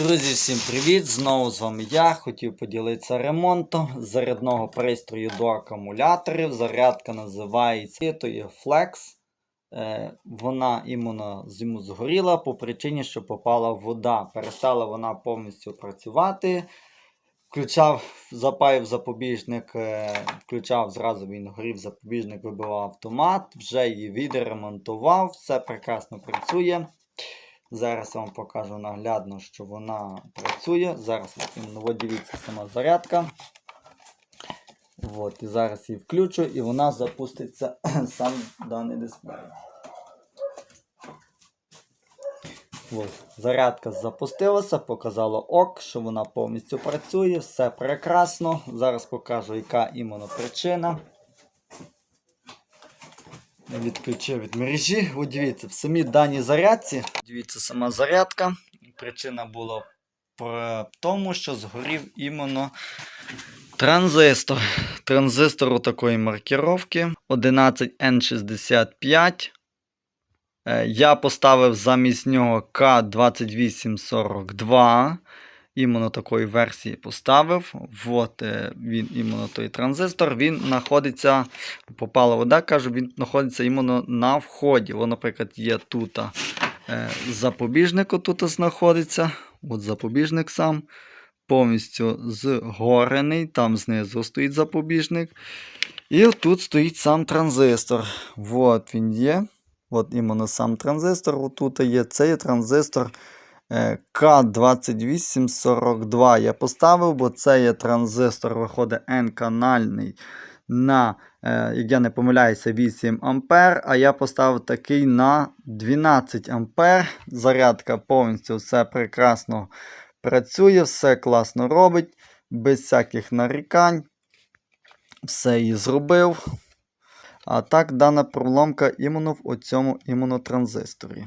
Друзі, всім привіт! Знову з вами я. Хотів поділитися ремонтом зарядного пристрою до акумуляторів. Зарядка називається то є Flex. Е, Вона іменно зиму згоріла по причині, що попала вода. Перестала вона повністю працювати. Включав, запаяв запобіжник, е, включав зразу він горів запобіжник, вибивав автомат, вже її відремонтував, все прекрасно працює. Зараз я вам покажу наглядно, що вона працює. Зараз от дивіться сама зарядка. От, і зараз її включу і вона запуститься сам даний дисплей. От, зарядка запустилася, показала ок, що вона повністю працює, все прекрасно. Зараз покажу, яка іменно причина. Відключив від мережі. От дивіться, в самій даній зарядці. Дивіться, сама зарядка. Причина була в тому, що згорів іменно транзистор. Транзистор такої маркіровки 11N65. Е, Я поставив замість нього К2842. Іменно такої версії поставив. От е, він іменно той транзистор. Він знаходиться, попала вода, кажу, він знаходиться іменно на вході. Воно, наприклад, є тут е, запобіжник отут знаходиться. От запобіжник сам. Повністю згорений, там знизу стоїть запобіжник. І тут стоїть сам транзистор. От він є. От іменно сам транзистор. Отут є цей транзистор. Е, К2842 я поставив, бо це є транзистор, виходить N-канальний на, е, як я не помиляюся, 8 А, а я поставив такий на 12 А. Зарядка повністю все прекрасно працює, все класно робить, без всяких нарікань. Все її зробив. А так, дана проломка іменно в оцьому іменно транзисторі.